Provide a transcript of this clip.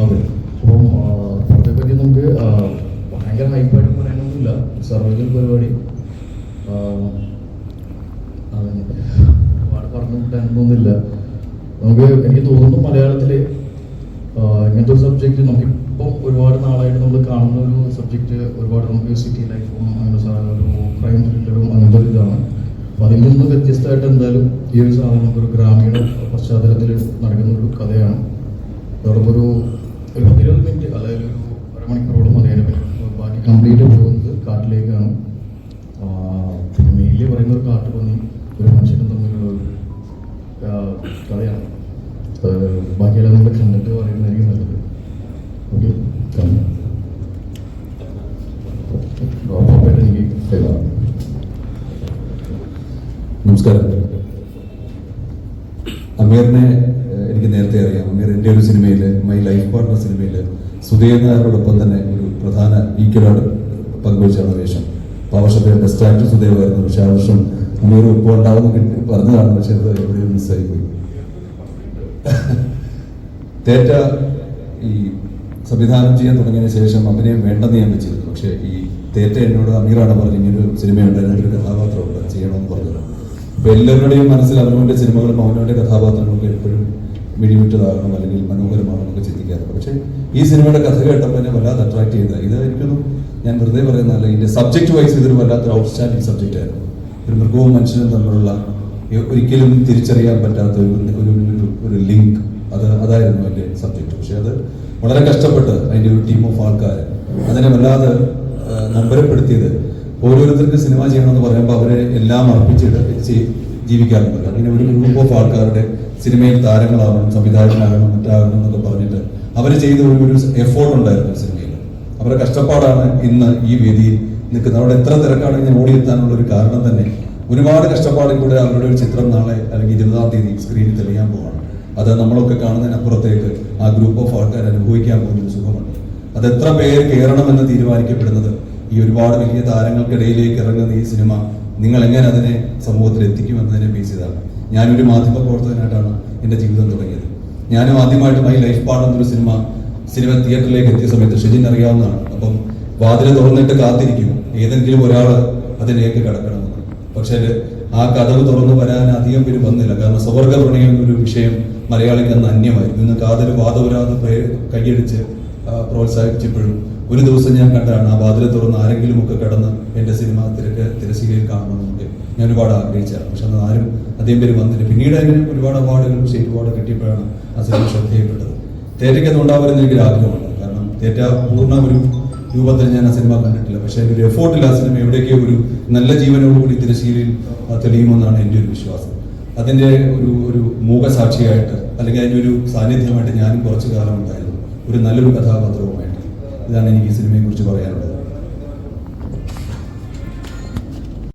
അതെ. അപ്പം ആ, പറ്റി നമുക്ക് ഭയങ്കര ഹൈപ്പായിട്ട് പറയാനൊന്നുമില്ല. സർവൈവൽ പരിപാടി. ഒരുപാട് പറഞ്ഞു കിട്ടാനൊന്നുമില്ല നമുക്ക് എനിക്ക് തോന്നുന്നു മലയാളത്തിൽ ഇങ്ങനത്തെ ഒരു സബ്ജക്റ്റ് നമുക്കിപ്പം ഒരുപാട് നാളായിട്ട് നമ്മൾ കാണുന്ന ഒരു സബ്ജക്റ്റ് ഒരുപാട് നമുക്ക് സിറ്റി ലൈഫും അങ്ങനെ സാ- ഒരു ക്രൈം ത്രില്ലറും അങ്ങനത്തെ ഒരു ഇതാണ്. അപ്പം അതിൽ നിന്ന് വ്യത്യസ്തമായിട്ട് എന്തായാലും ഈ ഒരു സാധനം ഒരു ഗ്രാമീണ പശ്ചാത്തലത്തിൽ നടക്കുന്ന ഒരു കഥയാണ്. അതോടൊപ്പം ഒരു ഒരു പത്തിരുപത് മിനിറ്റ് അതായത് ഒരു അരമണിക്കൂറോളം അതേ ബാക്കി കംപ്ലീറ്റ് പോകുന്നത് കാട്ടിലേക്കാണ് പിന്നെ പറയുന്ന ഒരു കാട്ടു പന്നി ഒരു മനുഷ്യനും തമ്മിലുള്ള ഒരു കഥയാണ് ബാക്കിയെല്ലാം നമ്മൾ കണ്ടിട്ട് പറയുന്നതായിരിക്കും നല്ലത് ഓക്കെ നമസ്കാരം അമീറിനെ എനിക്ക് നേരത്തെ അറിയാം. അമീർ എന്റെ ഒരു സിനിമയിൽ മൈ ലൈഫ് പാർട്ണർ സിനിമയിൽ സുധീർ നായരോടൊപ്പം തന്നെ ഒരു പ്രധാന ഈക്വലാണ് പങ്കുവച്ചാണ് വേഷം. അപ്പോൾ ആ വർഷത്തെ ബെസ്റ്റ് ആക്ടർ സുധീവായിരുന്നു പക്ഷേ ആ വർഷം അമീർ ഇപ്പോൾ ഉണ്ടാവുന്ന കിട്ടി പറഞ്ഞതാണ്. പക്ഷേ അത് എവിടെയും മിസ്സായി പോയി. തേറ്റ ഈ സംവിധാനം ചെയ്യാൻ തുടങ്ങിയതിന് ശേഷം അഭിനയം വേണ്ടെന്ന് ഞാൻ വെച്ചിരുന്നു. പക്ഷേ ഈ തേറ്റ എന്നോട് അമീറാണ് പറഞ്ഞ ഇങ്ങനൊരു സിനിമയുണ്ട് അതിനൊരു കഥാപാത്രം അപ്പൊ എല്ലാവരുടെയും മനസ്സിൽ അനുവിന്റെ സിനിമകളും അവനവന്റെ കഥാപാത്രങ്ങളൊക്കെ എപ്പോഴും മിഴിവിട്ടതാകണം അല്ലെങ്കിൽ മനോഹരമാണെന്നൊക്കെ ചിന്തിക്കാറുണ്ട്. പക്ഷേ ഈ സിനിമയുടെ കഥ കേട്ടപ്പോൾ എന്നെ വല്ലാതെ അട്രാക്ട് ചെയ്ത ഇത് എനിക്കൊന്നും ഞാൻ വെറുതെ പറയുന്നതല്ല ഇതിന്റെ സബ്ജക്റ്റ് വൈസ് ഇതൊരു വല്ലാത്തൊരു ഔട്ട്സ്റ്റാൻഡിങ് സബ്ജക്റ്റ് ആയിരുന്നു. ഒരു മൃഗവും മനുഷ്യനും തമ്മിലുള്ള ഒരിക്കലും തിരിച്ചറിയാൻ പറ്റാത്ത ഒരു ഒരു ലിങ്ക് അത് അതായിരുന്നു എന്റെ സബ്ജക്റ്റ് പക്ഷേ അത് വളരെ കഷ്ടപ്പെട്ട് അതിന്റെ ഒരു ടീം ഓഫ് ആൾക്കാർ അതിനെ വല്ലാതെ നമ്പരപ്പെടുത്തിയത് ഓരോരുത്തർക്ക് സിനിമ ചെയ്യണമെന്ന് പറയുമ്പോൾ അവരെ എല്ലാം അർപ്പിച്ചിട്ട് ജീവിക്കാറുണ്ട്. അങ്ങനെ ഒരു ഗ്രൂപ്പ് ഓഫ് ആൾക്കാരുടെ സിനിമയിൽ താരങ്ങളാവണം സംവിധായകനാകണം മറ്റാകണം എന്നൊക്കെ പറഞ്ഞിട്ട് അവർ ചെയ്ത ഒരു എഫോർട്ട് ഉണ്ടായിരുന്നു സിനിമയിൽ. അവരുടെ കഷ്ടപ്പാടാണ് ഇന്ന് ഈ വേദിയിൽ നിൽക്കുന്നത്. അവിടെ എത്ര തിരക്കാണ് ഞാൻ ഓടിയെത്താനുള്ള ഒരു കാരണം തന്നെ ഒരുപാട് കഷ്ടപ്പാടിൽ കൂടെ അവരുടെ ഒരു ചിത്രം നാളെ അല്ലെങ്കിൽ ഇരുപതാം തീയതി സ്ക്രീനിൽ തെളിയാൻ പോവാണ്. അത് നമ്മളൊക്കെ കാണുന്നതിനപ്പുറത്തേക്ക് ആ ഗ്രൂപ്പ് ഓഫ് ആൾക്കാർ അനുഭവിക്കാൻ പോകുന്ന ഒരു സുഖമുണ്ട്. അത് എത്ര പേര് കയറണമെന്ന് തീരുമാനിക്കപ്പെടുന്നത് ഈ ഒരുപാട് വലിയ താരങ്ങൾക്കിടയിലേക്ക് ഇറങ്ങുന്ന ഈ സിനിമ നിങ്ങൾ എങ്ങനെ അതിനെ സമൂഹത്തിൽ എത്തിക്കുമെന്നതിനെ ബേസ് ചെയ്താണ്. ഞാനൊരു മാധ്യമ പ്രവർത്തകനായിട്ടാണ് എന്റെ ജീവിതം തുടങ്ങിയത്. ഞാനും ആദ്യമായിട്ട് മൈ ലൈഫ് പാർട്ട് എന്നൊരു സിനിമ സിനിമ തിയേറ്ററിലേക്ക് എത്തിയ സമയത്ത് ഷെജിൻ അറിയാവുന്നതാണ്. അപ്പം വാതിൽ തുറന്നിട്ട് കാത്തിരിക്കും. ഏതെങ്കിലും ഒരാൾ അതിലേക്ക് കടക്കണമെന്ന് പക്ഷേ ആ കഥവ് തുറന്നു വരാൻ അധികം പേര് വന്നില്ല. കാരണം സ്വർഗ പ്രണയം എന്നൊരു വിഷയം മലയാളിക്ക് അന്ന് അന്യമായിരുന്നു. ഇന്ന് കാതൽ വാദവരാതെ കൈയടിച്ച് പ്രോത്സാഹിപ്പിച്ചപ്പോഴും ഒരു ദിവസം ഞാൻ കണ്ടതാണ് ആ വാതിലെ തുറന്ന് ആരെങ്കിലും ഒക്കെ കടന്ന് എന്റെ സിനിമ തിരക്ക് തിരശ്ശീലയിൽ കാണണമെന്നൊക്കെ ഞാൻ ഒരുപാട് ആഗ്രഹിച്ചാണ് പക്ഷെ അന്ന് ആരും അധികം പേര് വന്നില്ല. പിന്നീട് അതിന് ഒരുപാട് അവാർഡുകൾ സ്റ്റേറ്റ് അവാർഡ് കിട്ടിയപ്പോഴാണ് ആ സിനിമ ശ്രദ്ധയപ്പെട്ടത്. തേറ്റയ്ക്ക് അത് ഉണ്ടാവരുന്ന എനിക്കൊരു ആഗ്രഹമാണ് കാരണം തേറ്റ പൂർണ ഒരു രൂപത്തിൽ ഞാൻ ആ സിനിമ കണ്ടിട്ടില്ല. പക്ഷെ അതിന്റെ ഒരു എഫോർട്ടിൽ ആ സിനിമ എവിടേക്കോ ഒരു നല്ല ജീവനോടുകൂടി തിരശ്ശീലയിൽ തെളിയുമെന്നാണ് എന്റെ ഒരു വിശ്വാസം. അതിന്റെ ഒരു ഒരു മൂക സാക്ഷിയായിട്ട് അല്ലെങ്കിൽ അതിന്റെ ഒരു സാന്നിധ്യമായിട്ട് ഞാനും കുറച്ചു കാലം ഉണ്ടായിരുന്നു ഒരു നല്ലൊരു കഥാപാത്രവുമായിട്ട് ഇതാണ് എനിക്ക് ഈ സിനിമയെ പറയാനുള്ളത്.